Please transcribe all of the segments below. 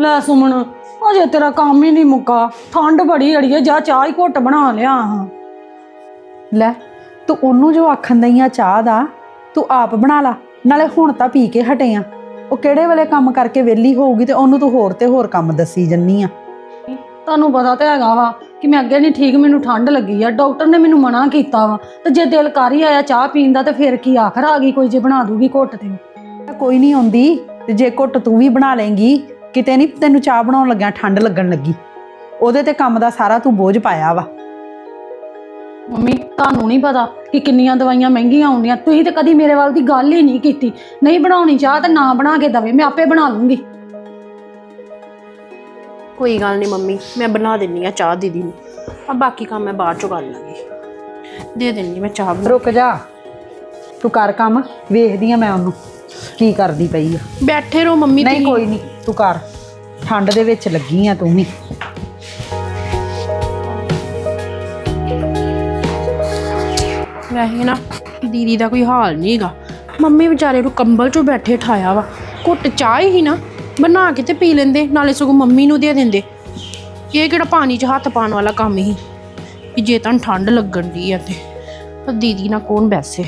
ਲੈ ਸੁਮਨ ਅਜੇ ਤੇਰਾ ਕੰਮ ਹੀ ਨਹੀਂ ਮੁੱਕਾ। ਠੰਡ ਬੜੀ ਅੜੀਏ ਜਾ ਚਾਹ ਹੀ ਘੁੱਟ ਬਣਾ ਲਿਆ ਹਾਂ। ਲੈ ਤੂੰ ਉਹਨੂੰ ਜੋ ਆਖਣ ਦਈ ਆ ਚਾਹ ਦਾ ਤੂੰ ਆਪ ਬਣਾ ਲਾ ਨਾਲੇ ਹੁਣ ਤਾਂ ਪੀ ਕੇ ਹਟੇ ਆ। ਉਹ ਕਿਹੜੇ ਵੇਲੇ ਕੰਮ ਕਰਕੇ ਵਿਹਲੀ ਹੋਊਗੀ ਤੇ ਉਹਨੂੰ ਤੂੰ ਹੋਰ ਤੇ ਹੋਰ ਕੰਮ ਦੱਸੀ ਜੰਨੀ ਆ। ਤੁਹਾਨੂੰ ਪਤਾ ਤੇ ਹੈਗਾ ਵਾ ਕਿ ਮੈਂ ਅੱਗੇ ਨਹੀਂ ਠੀਕ ਮੈਨੂੰ ਠੰਡ ਲੱਗੀ ਆ। ਡਾਕਟਰ ਨੇ ਮੈਨੂੰ ਮਨਾ ਕੀਤਾ ਵਾ ਤੇ ਜੇ ਦਿਲ ਕਰ ਹੀ ਆਇਆ ਚਾਹ ਪੀਣ ਦਾ ਤੇ ਫਿਰ ਕੀ ਆਖਰ ਆ ਗਈ ਕੋਈ ਜੇ ਬਣਾ ਦੂਗੀ ਘੁੱਟ ਤੇ। ਕੋਈ ਨਹੀਂ ਆਉਂਦੀ ਤੇ ਜੇ ਘੁੱਟ ਤੂੰ ਵੀ ਬਣਾ ਲੇਂਗੀ ਕਿਤੇ ਨਹੀਂ ਤੈਨੂੰ ਚਾਹ ਬਣਾਉਣ ਲੱਗਿਆ ਠੰਡ ਲੱਗਣ ਲੱਗੀ। ਉਹਦੇ ਤੇ ਕੰਮ ਦਾ ਸਾਰਾ ਤੂੰ ਬੋਝ ਪਾਇਆ ਵਾ। ਮੰਮੀ ਤੁਹਾਨੂੰ ਨਹੀਂ ਪਤਾ ਕਿ ਕਿੰਨੀਆਂ ਦਵਾਈਆਂ ਮਹਿੰਗੀਆਂ ਆਉਂਦੀਆਂ। ਤੁਸੀਂ ਤੇ ਕਦੀ ਮੇਰੇ ਵੱਲ ਦੀ ਗੱਲ ਹੀ ਨਹੀਂ ਕੀਤੀ। ਨਹੀਂ ਬਣਾਉਣੀ ਚਾਹ ਤੇ ਨਾ ਬਣਾ ਕੇ ਦਵੇ ਮੈਂ ਆਪੇ ਬਣਾ ਲੂੰਗੀ। ਕੋਈ ਗੱਲ ਨਹੀਂ ਮੰਮੀ ਮੈਂ ਬਣਾ ਦਿੰਨੀ ਆ ਚਾਹ ਦੀਦੀ ਨੂੰ। ਆ ਬਾਕੀ ਕੰਮ ਮੈਂ ਬਾਅਦ ਚੋਂ ਕਰ ਲਾਂਗੀ। ਦੇ ਦਿੰਨੀ ਮੈਂ ਚਾਹ ਬਣਾ ਰੁਕ ਜਾ। ਤੂੰ ਕਰ ਕੰਮ ਵੇਖਦੀ ਆ ਮੈਂ ਉਹਨੂੰ। ਕੀ ਕਰਦੀ ਪਈ ਆ? ਬੈਠੇ ਰਹੋ ਮੰਮੀ ਨਹੀਂ ਤੁਸੀਂ। ਕੋਈ ਨਹੀਂ ਤੂੰ ਕਰ। ਠੰਡ ਦੇ ਵਿੱਚ ਲੱਗੀ ਆ ਤੂੰ ਵੀ। ਵੈਸੇ ਨਾ ਦੀਦੀ ਦਾ ਕੋਈ ਹਾਲ ਨਹੀਂ ਹੈਗਾ। ਮੰਮੀ ਵਿਚਾਰੇ ਨੂੰ ਕੰਬਲ 'ਚੋਂ ਬੈਠੇ ਠਾਇਆ ਵਾ। ਘੁੱਟ ਚਾਹ ਹੀ ਨਾ ਬਣਾ ਕੇ ਤੇ ਪੀ ਲੈਂਦੇ ਨਾਲੇ ਸਗੋਂ ਮੰਮੀ ਨੂੰ ਦੇ ਦਿੰਦੇ। ਇਹ ਕਿਹੜਾ ਪਾਣੀ 'ਚ ਹੱਥ ਪਾਉਣ ਵਾਲਾ ਕੰਮ ਹੀ ਜੇ ਤਾਂ ਠੰਡ ਲੱਗਣ ਦੀ ਆ ਤੇ। ਪਰ ਦੀਦੀ ਨਾਲ ਕੌਣ ਬੈਸੇ?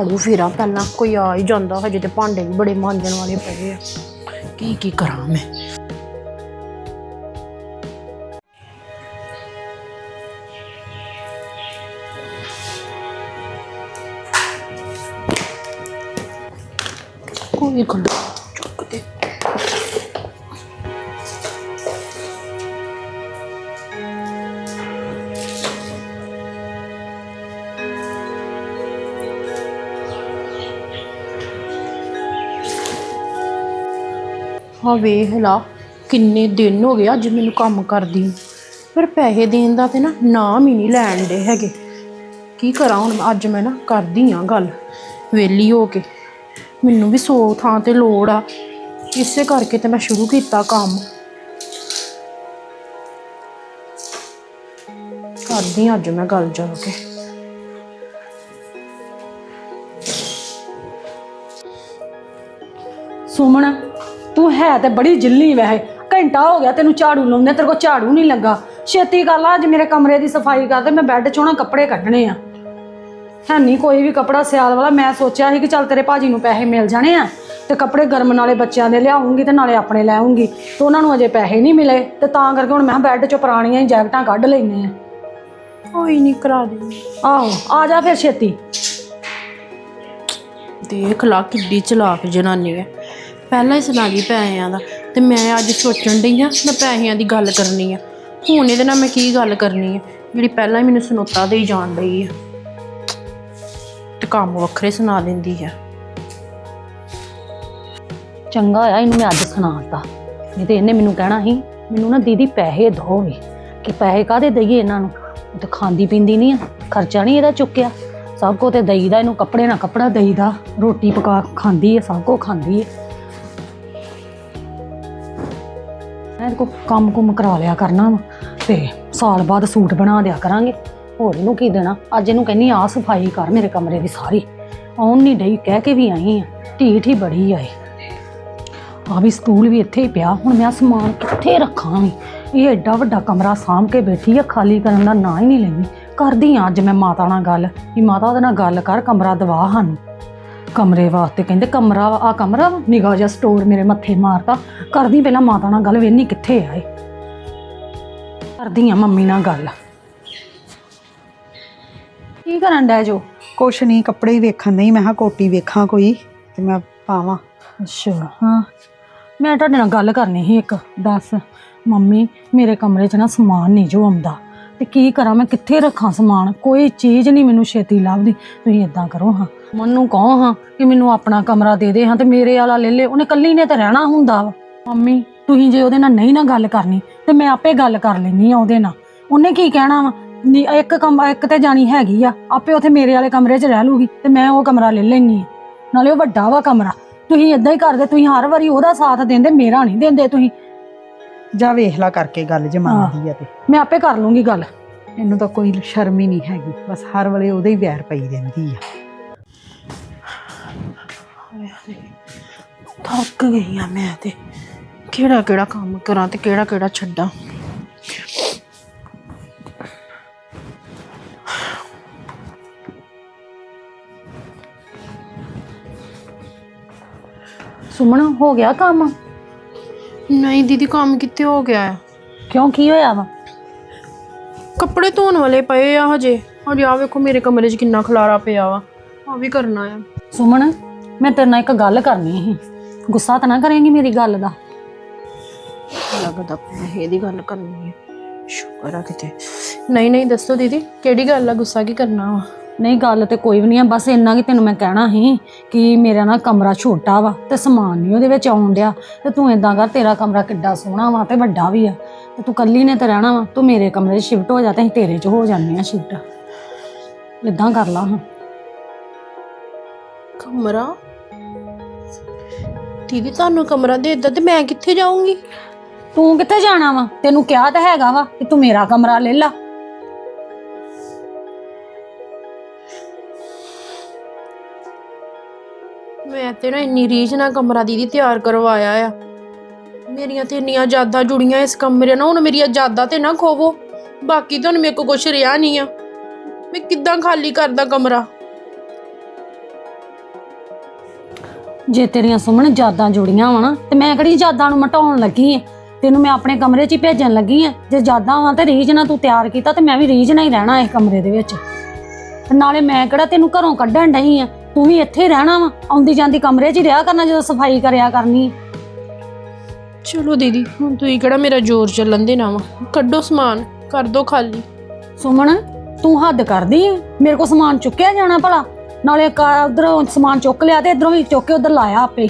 ਝਾੜੂ ਫੇਰਾ ਪਹਿਲਾਂ ਕੋਈ ਆ ਹੀ ਜਾਂਦਾ, ਹਜੇ ਤੇ ਭਾਂਡੇ ਵੀ ਬੜੇ ਮਾਂਜਣ ਵਾਲੇ ਪਏ ਆ। ਕੀ ਕੀ ਕਰਾਂ ਮੈਂ? ਕੋਈ ਗੱਲ ਹਾਂ ਵੇਖ ਲਾ, ਕਿੰਨੇ ਦਿਨ ਹੋ ਗਏ ਅੱਜ ਮੈਨੂੰ ਕੰਮ ਕਰਦੀ ਨੂੰ। ਪਰ ਪੈਸੇ ਦੇਣ ਦਾ ਤੇ ਨਾ ਨਾਮ ਹੀ ਨਹੀਂ ਲੈਣ ਦੇ ਹੈਗੇ। ਕੀ ਕਰਾਂ ਹੁਣ ਅੱਜ ਮੈਂ ਨਾ ਕਰਦੀ ਆ ਗੱਲ ਵੇਲੀ ਹੋ ਕੇ। ਮੈਨੂੰ ਵੀ ਸੌ ਥਾਂ ਤੇ ਲੋੜ ਆ। ਇਸੇ ਕਰਕੇ ਤੇ ਮੈਂ ਸ਼ੁਰੂ ਕੀਤਾ ਕੰਮ। ਕਰਦੀ ਆਂ ਅੱਜ ਮੈਂ ਗੱਲ ਜਾ ਕੇ। ਸੁਮਨ ਹੈ ਤੇ ਬੜੀ ਜਿੱਲੀ ਵੈਸੇ। ਘੰਟਾ ਹੋ ਗਿਆ ਤੈਨੂੰ ਝਾੜੂ ਲਾਉਂਦੇ ਤੇਰੇ ਕੋਲ ਝਾੜੂ ਨਹੀਂ ਲੱਗਾ। ਛੇਤੀ ਕਰ ਲਾ ਅੱਜ ਮੇਰੇ ਕਮਰੇ ਦੀ ਸਫ਼ਾਈ ਕਰ ਦੇ ਮੈਂ ਬੈੱਡ ਚੋਂ ਨਾ ਕੱਪੜੇ ਕੱਢਣੇ ਆ। ਹੈ ਨਹੀਂ ਕੋਈ ਵੀ ਕੱਪੜਾ ਸਿਆਲ ਵਾਲਾ ਮੈਂ ਸੋਚਿਆ ਸੀ ਕਿ ਚੱਲ ਤੇਰੇ ਭਾਜੀ ਨੂੰ ਪੈਸੇ ਮਿਲ ਜਾਣੇ ਆ ਤੇ ਕੱਪੜੇ ਗਰਮ ਨਾਲੇ ਬੱਚਿਆਂ ਦੇ ਲਿਆਉਂਗੀ ਤੇ ਨਾਲੇ ਆਪਣੇ ਲੈ ਆਉਂਗੀ। ਤੇ ਉਹਨਾਂ ਨੂੰ ਅਜੇ ਪੈਸੇ ਨਹੀਂ ਮਿਲੇ ਤੇ ਤਾਂ ਕਰਕੇ ਹੁਣ ਮੈਂ ਬੈੱਡ ਚੋਂ ਪੁਰਾਣੀਆਂ ਹੀ ਜੈਕਟਾਂ ਕੱਢ ਲੈਨੇ ਆ। ਕੋਈ ਨਹੀਂ ਕਰਾ ਦੇ ਆਹੋ ਆ ਜਾ ਫਿਰ ਛੇਤੀ। ਦੇਖ ਲਾ ਕਿੱਡੀ ਚਲਾਕ ਜਨਾਨੀ ਹੈ। ਪਹਿਲਾਂ ਹੀ ਸੁਣਾ ਗਈ ਪੈਸਿਆਂ ਦਾ ਤੇ ਮੈਂ ਅੱਜ ਸੋਚਣ ਡਈ ਆ ਮੈਂ ਪੈਸਿਆਂ ਦੀ ਗੱਲ ਕਰਨੀ ਆ। ਹੁਣ ਇਹਦੇ ਨਾਲ ਮੈਂ ਕੀ ਗੱਲ ਕਰਨੀ ਹੈ ਜਿਹੜੀ ਪਹਿਲਾਂ ਹੀ ਮੈਨੂੰ ਸੁਨੋਤਾ ਦੇਈ ਜਾਣ ਡਈ ਆ। ਤੇ ਕੰਮ ਵੱਖਰੇ ਸੁਣਾ ਦਿੰਦੀ ਆ। ਚੰਗਾ ਹੋਇਆ ਇਹਨੂੰ ਮੈਂ ਅੱਜ ਸੁਣਾਤਾ। ਨਹੀਂ ਤੇ ਇਹਨੇ ਮੈਨੂੰ ਕਹਿਣਾ ਸੀ, ਮੈਨੂੰ ਨਾ ਦੀਦੀ ਪੈਸੇ ਦੋਗੇ ਕਿ ਪੈਸੇ ਕਾਦੇ ਦਈਏ ਇਹਨਾਂ ਨੂੰ? ਉਹ ਤਾਂ ਖਾਂਦੀ ਪੀਂਦੀ ਨਹੀਂ ਆ, ਖਰਚਾ ਨਹੀਂ ਇਹਦਾ ਚੁੱਕਿਆ। ਸਭ ਕੋ ਤੇ ਦਈਦਾ, ਇਹਨੂੰ ਕੱਪੜੇ ਨਾ ਕੱਪੜਾ ਦਈਦਾ। ਰੋਟੀ ਪਕਾ ਖਾਂਦੀ ਹੈ ਸਭ ਕੋ ਖਾਂਦੀ ਹੈ ਮੈਂ ਕੋ ਕੰਮ ਕੁਮ ਕਰਾ ਲਿਆ ਕਰਨਾ ਵਾ ਤੇ ਸਾਲ ਬਾਅਦ ਸੂਟ ਬਣਾ ਦਿਆ ਕਰਾਂਗੇ। ਹੋਰ ਇਹਨੂੰ ਕੀ ਦੇਣਾ? ਅੱਜ ਇਹਨੂੰ ਕਹਿੰਨੀ ਆ ਸਫ਼ਾਈ ਕਰ ਮੇਰੇ ਕਮਰੇ ਦੀ ਸਾਰੀ। ਆਉਣ ਨਹੀਂ ਡਈ, ਕਹਿ ਕੇ ਵੀ ਆਈ ਆ। ਢੀਠ ਹੀ ਬੜੀ ਆਏ ਆ ਵੀ ਸਕੂਲ ਵੀ ਇੱਥੇ ਹੀ ਪਿਆ। ਹੁਣ ਮੈਂ ਸਮਾਨ ਕਿੱਥੇ ਰੱਖਾਂ ਵੀ? ਇਹ ਐਡਾ ਵੱਡਾ ਕਮਰਾ ਸਾਂਭ ਕੇ ਬੈਠੀ ਆ, ਖਾਲੀ ਕਰਨ ਦਾ ਨਾਂ ਹੀ ਨਹੀਂ ਲੈਂਦੀ। ਕਰਦੀ ਆ ਅੱਜ ਮੈਂ ਮਾਤਾ ਨਾਲ ਗੱਲ, ਵੀ ਮਾਤਾ ਉਹਦੇ ਨਾਲ ਗੱਲ ਕਰ, ਕਮਰਾ ਦਵਾ ਸਾਨੂੰ। ਕਮਰੇ ਵਾਸਤੇ ਕਹਿੰਦੇ ਕਮਰਾ ਆ ਕਮਰਾ ਨਿਗਾਹ ਜਿਹਾ ਸਟੋਰ ਮੇਰੇ ਮੱਥੇ ਮਾਰਤਾ। ਕਰਦੀ ਪਹਿਲਾਂ ਮਾਤਾ ਨਾਲ ਗੱਲ ਵੇਨੀ ਕਿੱਥੇ ਆਏ ਕਰਦੀ ਆ ਮੰਮੀ ਨਾਲ ਗੱਲ। ਕੀ ਕਰਨ ਡੈ ਜੋ? ਕੁਛ ਨਹੀਂ ਕੱਪੜੇ ਹੀ ਵੇਖਣ ਨਹੀਂ ਮੈਂ ਕਿਹਾ ਕੋਟੀ ਵੇਖਾਂ ਕੋਈ ਤੇ ਮੈਂ ਪਾਵਾਂ। ਅੱਛਾ ਹਾਂ। ਮੈਂ ਤੁਹਾਡੇ ਨਾਲ ਗੱਲ ਕਰਨੀ ਸੀ ਇੱਕ ਦੱਸ। ਮੰਮੀ ਮੇਰੇ ਕਮਰੇ 'ਚ ਨਾ ਸਮਾਨ ਨਹੀਂ ਜੋ ਆਉਂਦਾ। ਤੇ ਕੀ ਕਰਾਂ ਮੈਂ ਕਿੱਥੇ ਰੱਖਾਂ ਸਮਾਨ? ਕੋਈ ਚੀਜ਼ ਨਹੀਂ ਮੈਨੂੰ ਛੇਤੀ ਲੱਭਦੀ। ਤੁਸੀਂ ਇਦਾਂ ਕਰੋ ਹਾਂ। ਮਨੂੰ ਕਹੋ ਹਾਂ ਕਿ ਮੈਨੂੰ ਆਪਣਾ ਕਮਰਾ ਦੇ ਦੇ ਹਾਂ ਤੇ ਮੇਰੇ ਵਾਲਾ ਲੈ ਲੈ। ਉਹਨੇ ਕੱਲੀ ਨੇ ਤਾਂ ਰਹਿਣਾ ਹੁੰਦਾ ਵਾ। ਮੰਮੀ ਤੁਸੀਂ ਜੇ ਉਹਦੇ ਨਾਲ ਨਹੀਂ ਨਾ ਗੱਲ ਕਰਨੀ ਤੇ ਮੈਂ ਆਪੇ ਗੱਲ ਕਰ ਲੈਣੀ ਆ ਉਹਦੇ ਨਾਲ। ਉਹਨੇ ਕੀ ਕਹਿਣਾ ਵਾ? ਨੀ- ਇੱਕ ਕਮ ਇੱਕ ਤੇ ਜਾਣੀ ਹੈਗੀ ਆ। ਆਪੇ ਉੱਥੇ ਮੇਰੇ ਵਾਲੇ ਕਮਰੇ 'ਚ ਰਹਿ ਲੂਗੀ ਤੇ ਮੈਂ ਉਹ ਕਮਰਾ ਲੈ ਲੈਣੀ ਆ ਨਾਲੇ ਉਹ ਵੱਡਾ ਵਾ ਕਮਰਾ। ਤੁਸੀਂ ਇਦਾਂ ਹੀ ਕਰਦੇ ਤੁਸੀਂ ਹਰ ਵਾਰੀ ਉਹਦਾ ਸਾਥ ਦਿੰਦੇ ਮੇਰਾ ਨਹੀਂ ਦਿੰਦੇ ਤੁਸੀਂ। ਜਾ ਵੇਖ ਲਾ ਕਰਕੇ ਗੱਲ ਜੇ ਮੰਨਦੀ ਆ ਤੇ। ਮੈਂ ਆਪੇ ਕਰ ਲੂੰਗੀ ਗੱਲ। ਇਹਨੂੰ ਤਾਂ ਕੋਈ ਸ਼ਰਮ ਹੀ ਨਹੀਂ ਹੈਗੀ। ਬਸ ਹਰ ਵੇਲੇ ਉਹਦੇ ਹੀ ਵੈਰ ਪਈ ਰਹਿੰਦੀ ਆ। ਥੱਕ ਗਈ ਆ ਮੈਂ ਤੇ ਕਿਹੜਾ ਕਿਹੜਾ ਕੰਮ ਕਰਾਂ ਤੇ ਕਿਹੜਾ ਕਿਹੜਾ ਛੱਡਾਂ? ਸੁਮਨ ਹੋ ਗਿਆ ਕੰਮ? ਨਹੀਂ ਦੀਦੀ ਕੰਮ ਕਿੱਥੇ ਹੋ ਗਿਆ ਆ? ਕਿਉਂ ਕੀ ਹੋਇਆ ਵਾ? ਕੱਪੜੇ ਧੋਣ ਵਾਲੇ ਪਏ ਆ ਹਜੇ। ਹਜੇ ਆ ਵੇਖੋ ਮੇਰੇ ਕਮਰੇ 'ਚ ਕਿੰਨਾ ਖਲਾਰਾ ਪਿਆ ਵਾ। ਆ ਵੀ ਕਰਨਾ ਆ। ਸੁਮਨ ਮੈਂ ਤੇਰੇ ਨਾਲ ਇੱਕ ਗੱਲ ਕਰਨੀ ਸੀ। ਗੁੱਸਾ ਤਾਂ ਨਾ ਕਰੇਂਗੀ ਮੇਰੀ ਗੱਲ ਦਾ। ਲੱਗਦਾ ਪੈਸੇ ਦੀ ਗੱਲ ਕਰਨੀ ਹੈ ਸ਼ੁਕਰ ਆ ਕਿਤੇ। ਨਹੀਂ ਨਹੀਂ ਦੱਸੋ ਦੀਦੀ ਕਿਹੜੀ ਗੱਲ ਆ? ਗੁੱਸਾ ਕੀ ਕਰਨਾ ਵਾ? ਨਹੀਂ ਗੱਲ ਤੇ ਕੋਈ ਵੀ ਨਹੀਂ ਆ। ਬਸ ਇੰਨਾ ਕਿ ਤੈਨੂੰ ਮੈਂ ਕਹਿਣਾ ਸੀ ਕਿ ਮੇਰਾ ਨਾ ਕਮਰਾ ਛੋਟਾ ਵਾ ਤੇ ਸਮਾਨ ਨਹੀਂ ਉਹਦੇ ਵਿੱਚ ਆਉਣ ਡਿਆ। ਤੇ ਤੂੰ ਇਦਾਂ ਕਰ ਤੇਰਾ ਕਮਰਾ ਕਿੱਡਾ ਸੋਹਣਾ ਵਾ ਤੇ ਵੱਡਾ ਵੀ ਆ। ਤੇ ਤੂੰ ਕੱਲੀ ਨੇ ਤੇ ਰਹਿਣਾ ਵਾ। ਤੂੰ ਮੇਰੇ ਕਮਰੇ 'ਚ ਸ਼ਿਫਟ ਹੋ ਜਾ ਤੇ ਅਸੀਂ ਤੇਰੇ 'ਚ ਹੋ ਜਾਂਦੇ ਆ ਸ਼ਿਫਟ ਇਦਾਂ ਕਰ ਲਾ ਹਾਂ ਕਮਰਾ? ਦੀਦੀ ਤੁਹਾਨੂੰ ਕਮਰਾ ਦੇ ਦਿੱਤਾ ਤੇ ਮੈਂ ਕਿੱਥੇ ਜਾਊਂਗੀ? ਤੂੰ ਕਿੱਥੇ ਜਾਣਾ ਵਾ? ਤੈਨੂੰ ਕਿਹਾ ਤਾਂ ਹੈਗਾ ਵਾ ਕਿ ਤੂੰ ਮੇਰਾ ਕਮਰਾ ਲੈ ਲਾ। ਮੈਂ ਤੇ ਨਾ ਇੰਨੀ ਰੀਝ ਨਾਲ ਕਮਰਾ ਦੀਦੀ ਤਿਆਰ ਕਰਵਾਇਆ ਆ। ਮੇਰੀਆਂ ਤੇ ਇੰਨੀਆਂ ਯਾਦਾਂ ਜੁੜੀਆਂ ਇਸ ਕਮਰੇ ਨਾਲ ਹੁਣ ਮੇਰੀਆਂ ਯਾਦਾਂ ਤੇ ਨਾ ਖੋਵੋ। ਬਾਕੀ ਤਾਂ ਹੁਣ ਮੇਰੇ ਕੋਲ ਕੁਝ ਰਿਹਾ ਨਹੀਂ ਆ। ਮੈਂ ਕਿੱਦਾਂ ਖਾਲੀ ਕਰਦਾ ਕਮਰਾ? ਜੇ ਤੇਰੀਆਂ ਸੁਮਣ ਯਾਦਾਂ ਜੁੜੀਆਂ ਵਾ ਨਾ ਤੇ ਮੈਂ ਕਿਹੜੀ ਯਾਦਾਂ ਨੂੰ ਮਟਾਉਣ ਲੱਗੀ ਐ ਤੈਨੂੰ ਮੈਂ ਆਪਣੇ ਕਮਰੇ 'ਚ ਹੀ ਭੇਜਣ ਲੱਗੀ ਐ ਜੇ ਯਾਦਾਂ ਵਾਂ ਤੇ ਰੀਝ ਨਾਲ ਤੂੰ ਤਿਆਰ ਕੀਤਾ ਤੇ ਮੈਂ ਵੀ ਰੀਝ ਨਾਲ ਹੀ ਰਹਿਣਾ ਇਸ ਕਮਰੇ ਦੇ ਵਿੱਚ। ਤੇ ਨਾਲੇ ਮੈਂ ਕਿਹੜਾ ਤੈਨੂੰ ਘਰੋਂ ਕੱਢਣ ਡਈ ਆ? ਤੂੰ ਵੀ ਇੱਥੇ ਹੀ ਰਹਿਣਾ ਵਾ। ਆਉਂਦੀ ਜਾਂਦੀ ਕਮਰੇ 'ਚ ਹੀ ਰਿਹਾ ਕਰਨਾ ਜਦੋਂ ਸਫ਼ਾਈ ਕਰਿਆ ਕਰਨੀ। ਚਲੋ ਦੀਦੀ ਹੁਣ ਤੁਸੀਂ ਕਿਹੜਾ ਮੇਰਾ ਜ਼ੋਰ ਚੱਲਣ ਦੇਣਾ ਵਾ? ਕੱਢੋ ਸਮਾਨ ਕਰ ਦੋ ਖਾਲੀ। ਸੁਮਨ ਤੂੰ ਹੱਦ ਕਰਦੀ ਐ ਮੇਰੇ ਕੋਲ ਸਮਾਨ ਚੁੱਕਿਆ ਜਾਣਾ ਭਲਾ। ਨਾਲੇ ਉਧਰੋਂ ਸਮਾਨ ਚੁੱਕ ਲਿਆ ਤੇ ਇਧਰੋਂ ਵੀ ਚੁੱਕ ਕੇ ਉਧਰ ਲਾਇਆ ਆਪੇ।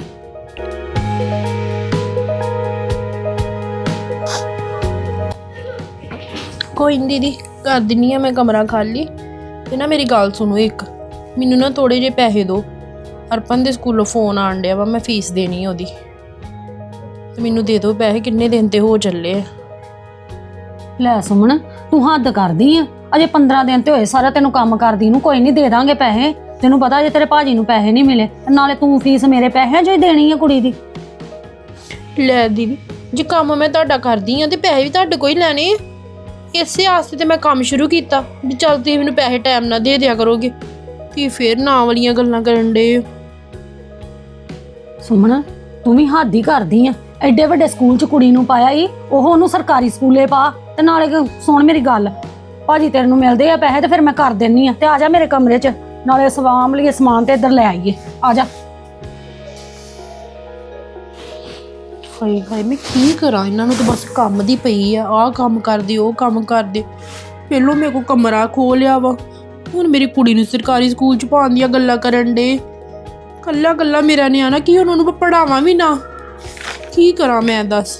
ਕੋਈ ਨੀ ਦੀਦੀ ਕਰ ਦਿੰਨੀ ਆ ਮੈਂ ਕਮਰਾ ਖਾਲੀ। ਤੇ ਨਾ ਮੇਰੀ ਗੱਲ ਸੁਣੋ ਇੱਕ ਮੈਨੂੰ ਨਾ ਥੋੜੇ ਜਿਹੇ ਪੈਸੇ ਦਿਓ। ਅਰਪਨ ਦੇ ਸਕੂਲੋਂ ਫੋਨ ਆਣ ਡਿਆ ਵਾ ਮੈਂ ਫੀਸ ਦੇਣੀ ਆ ਉਹਦੀ। ਤੇ ਮੈਨੂੰ ਦੇ ਦਿਓ ਪੈਸੇ ਕਿੰਨੇ ਦਿਨ ਤੇ ਹੋ ਚੱਲੇ ਆ। ਲੈ ਸੁਮਨ ਤੂੰ ਹੱਦ ਕਰਦੀ ਆ। ਅਜੇ 15 ਦਿਨ ਤੇ ਹੋਏ ਸਾਰਾ ਤੈਨੂੰ ਕੰਮ ਕਰਦੀ ਨੂੰ ਕੋਈ ਨਹੀਂ ਦੇ ਦਾਂਗੇ ਪੈਸੇ। ਤੈਨੂੰ ਪਤਾ ਜੇ ਤੇਰੇ ਭਾਜੀ ਨੂੰ ਪੈਸੇ ਨਹੀਂ ਮਿਲੇ ਤੇ ਨਾਲੇ ਤੂੰ ਫੀਸ ਮੇਰੇ ਪੈਸਿਆਂ 'ਚੋਂ ਹੀ ਦੇਣੀ ਆ ਕੁੜੀ ਦੀ। ਲੈ ਦੀਦੀ ਜੇ ਕੰਮ ਮੈਂ ਤੁਹਾਡਾ ਕਰਦੀ ਆ ਤੇ ਪੈਸੇ ਵੀ ਤੁਹਾਡੇ ਕੋਈ ਲੈਣੇ ਆ। ਇਸੇ ਆਸਤੇ ਤੇ ਮੈਂ ਕੰਮ ਸ਼ੁਰੂ ਕੀਤਾ ਵੀ ਚੱਲ ਤੁਸੀਂ ਮੈਨੂੰ ਪੈਸੇ ਟਾਈਮ ਨਾਲ ਦੇ ਦਿਆ ਕਰੋਗੇ ਤੁਸੀਂ ਫੇਰ ਨਾ ਵਾਲੀਆਂ ਗੱਲਾਂ ਕਰਨ ਹੋ। ਸੁਮਨ ਤੂੰ ਵੀ ਹੱਦ ਹੀ ਕਰਦੀ ਆ। ਐਡੇ ਵੱਡੇ ਸਕੂਲ 'ਚ ਕੁੜੀ ਨੂੰ ਪਾਇਆ ਈ ਉਹ ਉਹਨੂੰ ਸਰਕਾਰੀ ਸਕੂਲੇ ਪਾ ਤੇ ਨਾਲੇ ਕ- ਸੁਣ ਮੇਰੀ ਗੱਲ। ਭਾਜੀ ਤੇਰੇ ਨੂੰ ਮਿਲਦੇ ਆ ਪੈਸੇ ਤੇ ਫਿਰ ਮੈਂ ਕਰ ਦਿੰਨੀ ਆ ਤੇ ਆ ਜਾ ਮੇਰੇ ਕਮਰੇ 'ਚ। ਨਾਲੇ ਸਵਾਮ ਲਈਏ ਸਮਾਨ ਤੇ ਇੱਧਰ ਲੈ ਆਈਏ। ਆ ਜਾ। ਹਾਏ ਹਾਏ, ਮੈਂ ਕੀ ਕਰਾਂ? ਇਹਨਾਂ ਨੂੰ ਤਾਂ ਬਸ ਕੰਮ ਦੀ ਪਈ ਆ। ਆਹ ਕੰਮ ਕਰਦੇ, ਉਹ ਕੰਮ ਕਰਦੇ। ਪਹਿਲੋਂ ਮੇਰੇ ਕੋ ਕਮਰਾ ਖੋ ਲਿਆ ਵਾ। ਹੁਣ ਮੇਰੀ ਕੁੜੀ ਨੂੰ ਸਰਕਾਰੀ ਸਕੂਲ ਚ ਪਾਉਣ ਦੀਆਂ ਗੱਲਾਂ ਕਰਨ ਦੇ। ਕੱਲਾ ਕੱਲਾ ਮੇਰਾ ਨਿਆਣਾ, ਕੀ ਉਹਨਾਂ ਨੂੰ ਪੜਾਵਾਂ ਵੀ ਨਾ? ਕੀ ਕਰਾਂ ਮੈਂ, ਦੱਸ?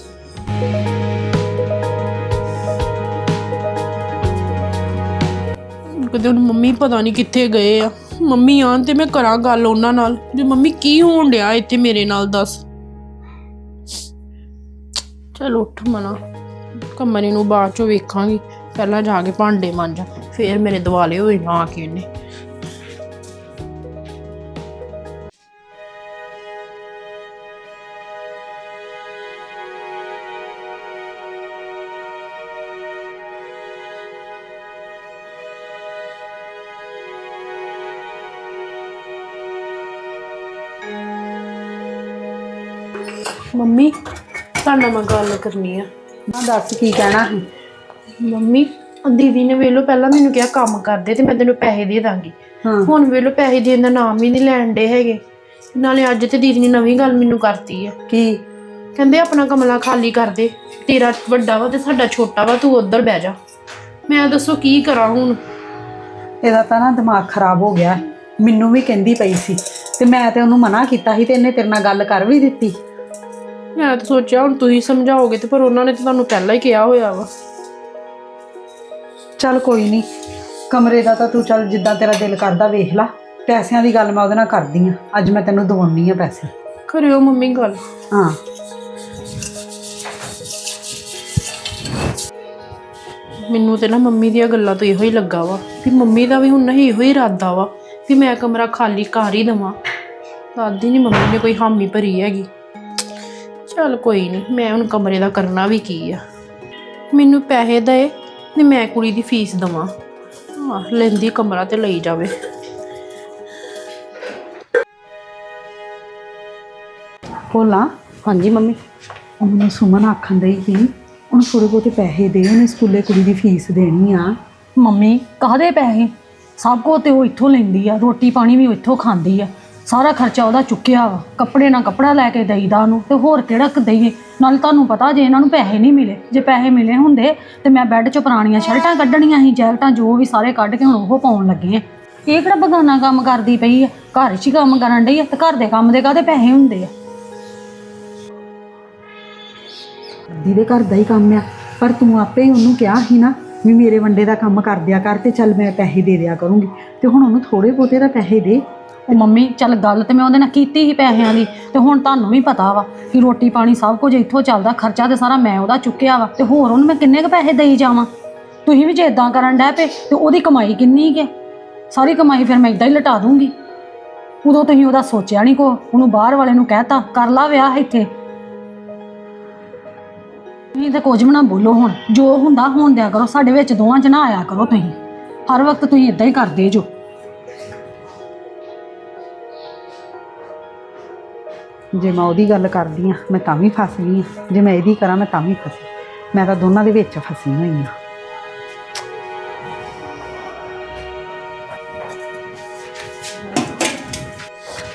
ਕਦੇ ਹੁਣ ਮੰਮੀ ਪਤਾ ਨਹੀਂ ਕਿੱਥੇ ਗਏ ਆ। ਮੰਮੀ ਆਣ ਤੇ ਮੈਂ ਕਰਾਂ ਗੱਲ ਉਹਨਾਂ ਨਾਲ। ਵੀ ਮੰਮੀ ਕੀ ਹੋਣ ਡਿਆ ਇੱਥੇ ਮੇਰੇ ਨਾਲ ਦੱਸ। ਚਲ ਉੱਠ ਮਨਾ। ਕਮਰੇ ਨੂੰ ਬਾਅਦ ਚੋਂ ਵੇਖਾਂਗੀ। ਪਹਿਲਾਂ ਜਾ ਕੇ ਭਾਂਡੇ ਮਾਂਜਾਂ। ਫੇਰ ਮੇਰੇ ਦਿਵਾਲੇ ਹੋਏ ਨਾ ਆ ਕੇ ਇਹਨੇ ਮੰਮੀ ਤੁਹਾਡੇ ਨਾਲ ਮੈਂ ਗੱਲ ਕਰਨੀ ਆ। ਹਾਂ ਦੱਸ ਕੀ ਕਹਿਣਾ ਸੀ? ਮੰਮੀ ਉਹ ਦੀਦੀ ਨੇ ਵੇਲੋ ਪਹਿਲਾਂ ਮੈਨੂੰ ਕਿਹਾ ਕੰਮ ਕਰਦੇ ਤੇ ਮੈਂ ਤੈਨੂੰ ਪੈਸੇ ਦੇ ਦਾਂਗੀ। ਹਾਂ। ਹੁਣ ਵੇਲੋ ਪੈਸੇ ਦੇਣ ਦਾ ਨਾਮ ਹੀ ਨਹੀਂ ਲੈਣ ਦੇ ਹੈਗੇ। ਨਾਲੇ ਅੱਜ ਤੇ ਦੀਦੀ ਨੇ ਨਵੀਂ ਗੱਲ ਮੈਨੂੰ ਕਰਤੀ ਆ। ਕੀ? ਕਹਿੰਦੇ ਆਪਣਾ ਕਮਲਾ ਖਾਲੀ ਕਰ ਦੇ ਤੇਰਾ ਵੱਡਾ ਵਾ ਤੇ ਸਾਡਾ ਛੋਟਾ ਵਾ ਤੂੰ ਉੱਧਰ ਬਹਿ ਜਾ। ਮੈਂ ਦੱਸੋ ਕੀ ਕਰਾਂ ਹੁਣ? ਇਹਦਾ ਤਾਂ ਨਾ ਦਿਮਾਗ ਖਰਾਬ ਹੋ ਗਿਆ। ਮੈਨੂੰ ਵੀ ਕਹਿੰਦੀ ਪਈ ਸੀ ਤੇ ਮੈਂ ਤੇ ਉਹਨੂੰ ਮਨਾ ਕੀਤਾ ਸੀ ਤੇ ਇਹਨੇ ਤੇਰੇ ਨਾਲ ਗੱਲ ਕਰ ਵੀ ਦਿੱਤੀ। ਮੈਂ ਤਾਂ ਸੋਚਿਆ ਹੁਣ ਤੁਸੀਂ ਸਮਝਾਓਗੇ ਤੇ ਪਰ ਉਹਨਾਂ ਨੇ ਤਾਂ ਤੁਹਾਨੂੰ ਪਹਿਲਾਂ ਹੀ ਕਿਹਾ ਹੋਇਆ ਵਾ। ਚੱਲ ਕੋਈ ਨਹੀਂ ਕਮਰੇ ਦਾ ਤਾਂ ਤੂੰ ਚੱਲ ਜਿੱਦਾਂ ਤੇਰਾ ਦਿਲ ਕਰਦਾ ਵੇਖ ਲੈ ਪੈਸਿਆਂ ਦੀ ਗੱਲ ਮੈਂ ਉਹਦੇ ਨਾਲ ਕਰਦੀ ਆ ਅੱਜ ਮੈਂ ਤੈਨੂੰ ਦਵਾਉਣੀ ਆ ਪੈਸੇ। ਕਰਿਓ ਮੰਮੀ ਗੱਲ। ਹਾਂ। ਮੈਨੂੰ ਤੇ ਨਾ ਮੰਮੀ ਦੀਆਂ ਗੱਲਾਂ ਤੋਂ ਇਹੋ ਹੀ ਲੱਗਾ ਵਾ ਵੀ ਮੰਮੀ ਦਾ ਵੀ ਹੁਣ ਨਹੀਂ ਇਹੋ ਹੀ ਇਰਾਦਾ ਵਾ ਵੀ ਮੈਂ ਕਮਰਾ ਖਾਲੀ ਕਰ ਹੀ ਦਵਾਂ। ਦਾਦੀ ਨਹੀਂ ਮੰਮੀ ਨੇ ਕੋਈ ਹਾਮੀ ਭਰੀ ਹੈਗੀ। ਚੱਲ ਕੋਈ ਨਹੀਂ ਮੈਂ ਹੁਣ ਕਮਰੇ ਦਾ ਕਰਨਾ ਵੀ ਕੀ ਆ। ਮੈਨੂੰ ਪੈਸੇ ਦੇ ਤੇ ਮੈਂ ਕੁੜੀ ਦੀ ਫੀਸ ਦਵਾਂ। ਹਾਂ ਲੈਂਦੀ ਕਮਰਾ ਤੇ ਲਈ ਜਾਵੇ। ਭੋਲਾ ਹਾਂਜੀ ਮੰਮੀ? ਉਹ ਮੈਨੂੰ ਸੁਮਨ ਆਖਣ ਦਈ ਸੀ ਉਹਨੂੰ ਥੋੜੇ ਬਹੁਤੇ ਪੈਸੇ ਦੇ ਉਹਨੇ ਸਕੂਲੇ ਕੁੜੀ ਦੀ ਫੀਸ ਦੇਣੀ ਆ। ਮੰਮੀ ਕਾਹਦੇ ਪੈਸੇ? ਸਭ ਕੋ ਤੇ ਉਹ ਇੱਥੋਂ ਲੈਂਦੀ ਆ ਰੋਟੀ ਪਾਣੀ ਵੀ ਉਹ ਇੱਥੋਂ ਖਾਂਦੀ ਆ। ਸਾਰਾ ਖਰਚਾ ਉਹਦਾ ਚੁੱਕਿਆ ਵਾ। ਕੱਪੜੇ ਨਾਲ ਕੱਪੜਾ ਲੈ ਕੇ ਦੇਈਦਾ ਉਹਨੂੰ ਤੇ ਹੋਰ ਕਿਹੜਾ ਕੁ ਦਈਏ? ਨਾਲ ਤੁਹਾਨੂੰ ਪਤਾ ਜੇ ਇਹਨਾਂ ਨੂੰ ਪੈਸੇ ਨਹੀਂ ਮਿਲੇ, ਜੇ ਪੈਸੇ ਮਿਲੇ ਹੁੰਦੇ ਤੇ ਮੈਂ ਬੈੱਡ 'ਚ ਪੁਰਾਣੀਆਂ ਸ਼ਰਟਾਂ ਕੱਢਣੀਆਂ ਸੀ, ਜੈਕਟਾਂ ਜੋ ਵੀ ਸਾਰੇ ਕੱਢ ਕੇ ਹੁਣ ਉਹ ਪਾਉਣ ਲੱਗੇ ਆ। ਇਹ ਕਿਹੜਾ ਬਗਾਨਾ ਕੰਮ ਕਰਦੀ ਪਈ ਆ? ਘਰ 'ਚ ਹੀ ਕੰਮ ਕਰਨ ਡਈ ਆ ਤੇ ਘਰ ਦੇ ਕੰਮ ਦੇ ਕਾਹਦੇ ਪੈਸੇ ਹੁੰਦੇ ਆ? ਦੀਦੇ ਘਰ ਦਾ ਹੀ ਕੰਮ ਆ, ਪਰ ਤੂੰ ਆਪੇ ਹੀ ਉਹਨੂੰ ਕਿਹਾ ਸੀ ਨਾ ਵੀ ਮੇਰੇ ਵੰਡੇ ਦਾ ਕੰਮ ਕਰ ਦਿਆ ਕਰ ਤੇ ਚੱਲ ਮੈਂ ਪੈਸੇ ਦੇ ਦਿਆ ਕਰੂੰਗੀ। ਤੇ ਹੁਣ ਉਹਨੂੰ ਥੋੜੇ ਬਹੁਤੇ ਦਾ ਪੈਸੇ ਦੇ। ਉਹ ਮੰਮੀ, ਚੱਲ ਗੱਲ ਤੇ ਮੈਂ ਉਹਦੇ ਨਾਲ ਕੀਤੀ ਸੀ ਪੈਸਿਆਂ ਦੀ, ਤੇ ਹੁਣ ਤੁਹਾਨੂੰ ਵੀ ਪਤਾ ਵਾ ਕਿ ਰੋਟੀ ਪਾਣੀ ਸਭ ਕੁਝ ਇੱਥੋਂ ਚੱਲਦਾ, ਖਰਚਾ ਤੇ ਸਾਰਾ ਮੈਂ ਉਹਦਾ ਚੁੱਕਿਆ ਵਾ, ਤੇ ਹੋਰ ਉਹਨੂੰ ਮੈਂ ਕਿੰਨੇ ਕੁ ਪੈਸੇ ਦੇਈ ਜਾਵਾਂ? ਤੁਸੀਂ ਵੀ ਜੇ ਇਦਾਂ ਕਰਨ ਡੈ ਪਏ, ਤੇ ਉਹਦੀ ਕਮਾਈ ਕਿੰਨੀ ਕਿ ਸਾਰੀ ਕਮਾਈ ਫਿਰ ਮੈਂ ਇਦਾਂ ਹੀ ਲਟਾ ਦੂੰਗੀ। ਉਦੋਂ ਤੁਸੀਂ ਉਹਦਾ ਸੋਚਿਆ ਨਹੀਂ ਕੋ ਉਹਨੂੰ ਬਾਹਰ ਵਾਲੇ ਨੂੰ ਕਹਿਤਾ, ਕਰ ਲਾ ਵਿਆਹ ਇੱਥੇ। ਤੁਸੀਂ ਤਾਂ ਕੁਝ ਵੀ ਨਾ ਬੋਲੋ ਹੁਣ, ਜੋ ਹੁੰਦਾ ਹੋਣ ਦਿਆ ਕਰੋ, ਸਾਡੇ ਵਿੱਚ ਦੋਵਾਂ 'ਚ ਨਾ ਆਇਆ ਕਰੋ ਤੁਸੀਂ। ਹਰ ਵਕਤ ਤੁਸੀਂ ਇਦਾਂ ਹੀ ਕਰਦੇ ਜੋ। ਜੇ ਮੈਂ ਉਹਦੀ ਗੱਲ ਕਰਦੀ ਆ ਮੈਂ ਤਾਂ ਵੀ ਫਸ ਗਈ ਆ ਜੇ ਮੈਂ ਇਹਦੀ ਕਰਾਂ ਮੈਂ ਤਾਂ ਵੀ ਫਸੀ। ਮੈਂ ਤਾਂ ਦੋਨਾਂ ਦੇ ਵਿੱਚ ਫਸੀ ਹੋਈ ਆ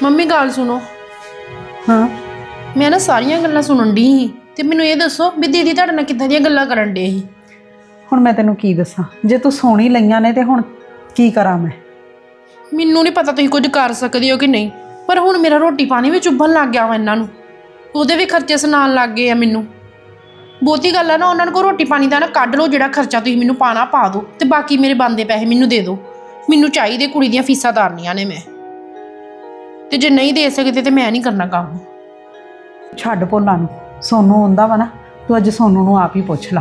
ਮੰਮੀ ਗੱਲ ਸੁਣੋ। ਹਾਂ। ਮੈਂ ਨਾ ਸਾਰੀਆਂ ਗੱਲਾਂ ਸੁਣਨ ਦੀ ਸੀ ਤੇ ਮੈਨੂੰ ਇਹ ਦੱਸੋ ਵੀ ਦੀਦੀ ਤੁਹਾਡੇ ਨਾਲ ਕਿੱਦਾਂ ਦੀਆਂ ਗੱਲਾਂ ਕਰਨ ਡੇ ਸੀ? ਹੁਣ ਮੈਂ ਤੈਨੂੰ ਕੀ ਦੱਸਾਂ? ਜੇ ਤੂੰ ਸੋਣੀ ਲਈਆਂ ਨੇ ਤੇ ਹੁਣ ਕੀ ਕਰਾਂ ਮੈਂ? ਮੈਨੂੰ ਨਹੀਂ ਪਤਾ ਤੁਸੀਂ ਕੁਝ ਕਰ ਸਕਦੇ ਹੋ ਕਿ ਨਹੀਂ। ਪਰ ਹੁਣ ਮੇਰਾ ਰੋਟੀ ਪਾਣੀ ਵੀ ਚੁੱਭਣ ਲੱਗ ਗਿਆ ਵਾ ਇਹਨਾਂ ਨੂੰ। ਉਹਦੇ ਵੀ ਖਰਚੇ ਸੁਣਾਉਣ ਲੱਗ ਗਏ ਆ ਮੈਨੂੰ। ਬਹੁਤੀ ਗੱਲ ਆ ਨਾ ਉਹਨਾਂ ਨੂੰ ਕੋ ਰੋਟੀ ਪਾਣੀ ਦਾ ਨਾ ਕੱਢ ਲਓ ਜਿਹੜਾ ਖਰਚਾ ਤੁਸੀਂ ਮੈਨੂੰ ਪਾਣਾ ਪਾ ਦਿਓ ਤੇ ਬਾਕੀ ਮੇਰੇ ਬੰਦੇ ਪੈਸੇ ਮੈਨੂੰ ਦੇ ਦਿਓ। ਮੈਨੂੰ ਚਾਹੀਦੇ ਕੁੜੀ ਦੀਆਂ ਫੀਸਾਂ ਤਾਰਨੀਆਂ ਨੇ ਮੈਂ। ਤੇ ਜੇ ਨਹੀਂ ਦੇ ਸਕਦੇ ਤੇ ਮੈਂ ਨਹੀਂ ਕਰਨਾ ਕੰਮ। ਛੱਡ ਭੋਲਾ ਨੂੰ ਸੋਨੂੰ ਆਉਂਦਾ ਵਾ ਨਾ ਤੂੰ ਅੱਜ ਸੋਨੂੰ ਨੂੰ ਆਪ ਹੀ ਪੁੱਛ ਲੈ।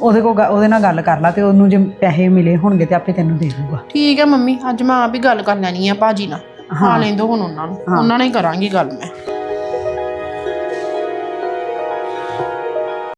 ਉਹਦੇ ਕੋਲ ਗ- ਉਹਦੇ ਨਾਲ ਗੱਲ ਕਰ ਲੈ ਤੇ ਉਹਨੂੰ ਜੇ ਪੈਸੇ ਮਿਲੇ ਹੋਣਗੇ ਤੇ ਆਪੇ ਤੈਨੂੰ ਦੇ ਦੂਗਾ। ਠੀਕ ਹੈ ਮੰਮੀ ਅੱਜ ਮੈਂ ਆਪ ਹੀ ਗੱਲ ਕਰ ਲੈਣੀ ਆ ਭਾਜੀ ਨਾਲ। ਆ ਲੈਂਦੋ ਹੁਣ ਉਹਨਾਂ ਨੂੰ। ਉਹਨਾਂ ਨਾਲ ਹੀ ਕਰਾਂਗੀ ਗੱਲ ਮੈਂ।